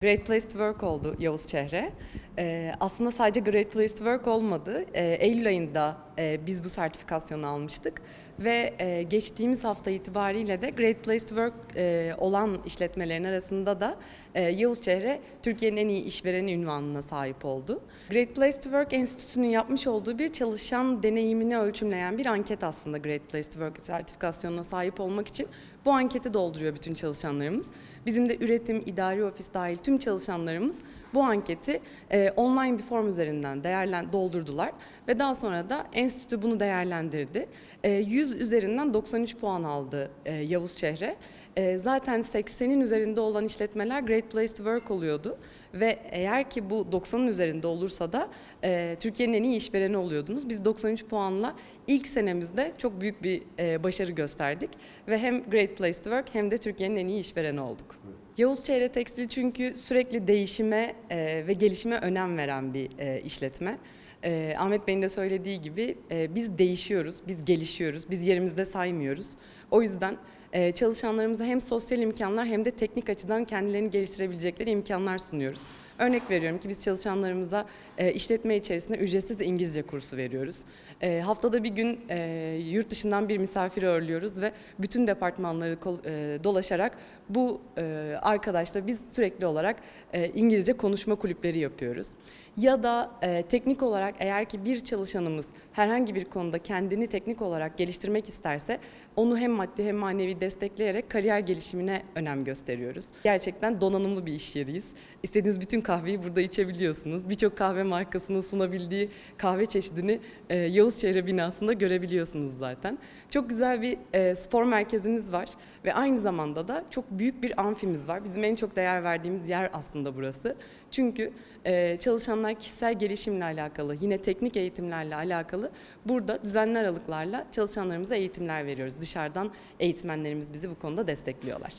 Great Place to Work oldu Yavuz Çehre. Ee, aslında sadece Great Place to Work olmadı. Ee, Eylül ayında e, biz bu sertifikasyonu almıştık ve e, geçtiğimiz hafta itibariyle de Great Place to Work e, olan işletmelerin arasında da e, Yavuz Çehre Türkiye'nin en iyi işvereni ünvanına sahip oldu. Great Place to Work Enstitüsü'nün yapmış olduğu bir çalışan deneyimini ölçümleyen bir anket aslında Great Place to Work sertifikasyonuna sahip olmak için bu anketi dolduruyor bütün çalışanlarımız. Bizim de üretim, idari ofis dahil tüm çalışanlarımız bu anketi e, online bir form üzerinden değerlen doldurdular ve daha sonra da enstitü bunu değerlendirdi. E, 100 üzerinden 93 puan aldı e, Yavuz Çehre. E, zaten 80'in üzerinde olan işletmeler Great Place to Work oluyordu ve eğer ki bu 90'ın üzerinde olursa da e, Türkiye'nin en iyi işvereni oluyordunuz. Biz 93 puanla ilk senemizde çok büyük bir e, başarı gösterdik ve hem Great Place to Work hem de Türkiye'nin en iyi işvereni olduk. Yavuz Çehre Tekstil çünkü sürekli değişime e, ve gelişime önem veren bir e, işletme. E, Ahmet Bey'in de söylediği gibi e, biz değişiyoruz, biz gelişiyoruz, biz yerimizde saymıyoruz. O yüzden e, çalışanlarımıza hem sosyal imkanlar hem de teknik açıdan kendilerini geliştirebilecekleri imkanlar sunuyoruz. Örnek veriyorum ki biz çalışanlarımıza e, işletme içerisinde ücretsiz İngilizce kursu veriyoruz. E, haftada bir gün e, yurt dışından bir misafir ağırlıyoruz ve bütün departmanları e, dolaşarak bu e, arkadaşla biz sürekli olarak e, İngilizce konuşma kulüpleri yapıyoruz. Ya da e, teknik olarak eğer ki bir çalışanımız herhangi bir konuda kendini teknik olarak geliştirmek isterse onu hem maddi hem manevi destekleyerek kariyer gelişimine önem gösteriyoruz. Gerçekten donanımlı bir iş yeriyiz. İstediğiniz bütün kahveyi burada içebiliyorsunuz. Birçok kahve markasının sunabildiği kahve çeşidini e, Yavuz Çehre binasında görebiliyorsunuz zaten. Çok güzel bir e, spor merkezimiz var ve aynı zamanda da çok büyük bir amfimiz var. Bizim en çok değer verdiğimiz yer aslında burası. Çünkü e, çalışanlar kişisel gelişimle alakalı, yine teknik eğitimlerle alakalı burada düzenli aralıklarla çalışanlarımıza eğitimler veriyoruz. Dışarıdan eğitmenlerimiz bizi bu konuda destekliyorlar.